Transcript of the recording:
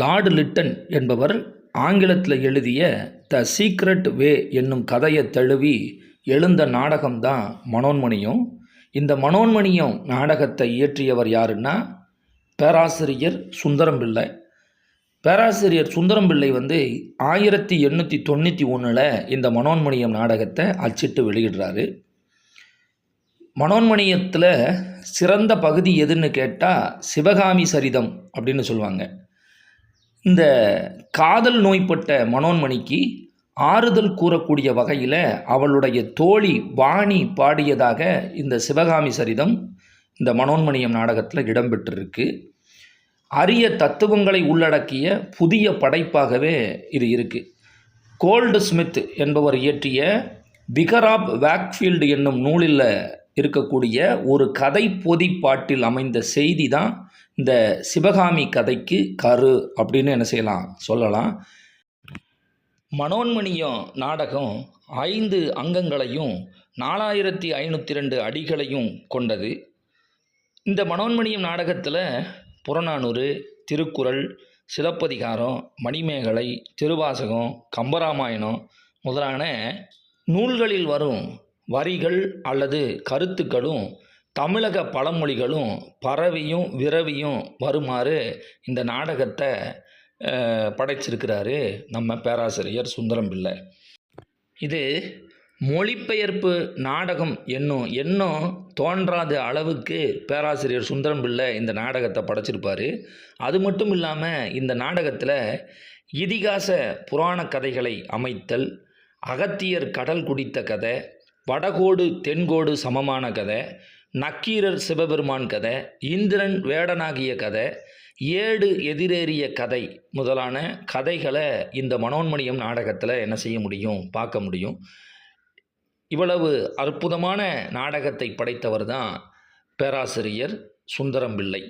Lord Lytton என்பவர் ஆங்கிலத்தில் எழுதிய த சீக்ரெட் வே என்னும் கதையை தழுவி எழுந்த நாடகம்தான் மனோன்மணியம். இந்த மனோன்மணியம் நாடகத்தை இயற்றியவர் யாருன்னா பேராசிரியர் சுந்தரம் பிள்ளை பேராசிரியர் சுந்தரம் பிள்ளை வந்து ஆயிரத்தி எண்ணூற்றி தொண்ணூற்றி ஒன்றில் இந்த மனோன்மணியம் நாடகத்தை அச்சிட்டு வெளியிடுறாரு. மனோன்மணியத்தில் சிறந்த பகுதி எதுன்னு கேட்டால் சிவகாமி சரிதம் அப்படின்னு சொல்லுவாங்க. இந்த காதல் நோய்பட்ட மனோன்மணிக்கு ஆறுதல் கூறக்கூடிய வகையில் அவளுடைய தோழி வாணி பாடியதாக இந்த சிவகாமி சரிதம் இந்த மனோன்மணியம் நாடகத்தில் இடம்பெற்றிருக்கு. அரிய தத்துவங்களை உள்ளடக்கிய புதிய படைப்பாகவே இது இருக்குது கோல்டு ஸ்மித் என்பவர் இயற்றிய விகராப் வேக்ஃபீல்டு என்னும் நூலில் இருக்கக்கூடிய ஒரு கதை பொதிப்பாட்டில் அமைந்த செய்தி தான் இந்த சிவகாமி கதைக்கு கரு அப்படின்னு என்ன செய்யலாம்? சொல்லலாம். மனோன்மணியம் நாடகம் ஐந்து அங்கங்களையும் நாலாயிரத்தி ஐநூற்றி ரெண்டு அடிகளையும் கொண்டது. இந்த மனோன்மணியம் நாடகத்தில் புறநானூறு திருக்குறள் சிலப்பதிகாரம் மணிமேகலை திருவாசகம் கம்பராமாயணம் முதலான நூல்களில் வரும் வரிகள் அல்லது கருத்துக்களும் தமிழக பழமொழிகளும் பரவியும் விரவியும் வருமாறு இந்த நாடகத்தை படைச்சிருக்கிறாரு நம்ம பேராசிரியர் சுந்தரம் பிள்ளை இது மொழிபெயர்ப்பு நாடகம் என்னும் எண்ணம் தோன்றாத அளவுக்கு பேராசிரியர் சுந்தரம் பிள்ளை இந்த நாடகத்தை படைச்சிருப்பார். அது மட்டும் இல்லாமல் இந்த நாடகத்தில் இதிகாச புராண கதைகளை அமைத்தல் அகத்தியர் கடல் குடித்த கதை வடகோடு தென்கோடு சமமான கதை நக்கீரர் சிவபெருமான் கதை இந்திரன் வேடனாகிய கதை ஏடு எதிரேறிய கதை முதலான கதைகளை இந்த மனோன்மணியம் நாடகத்தில் என்ன செய்ய முடியும் பார்க்க முடியும். இவ்வளவு அற்புதமான நாடகத்தை படைத்தவர் தான் பேராசிரியர் சுந்தரம் பிள்ளை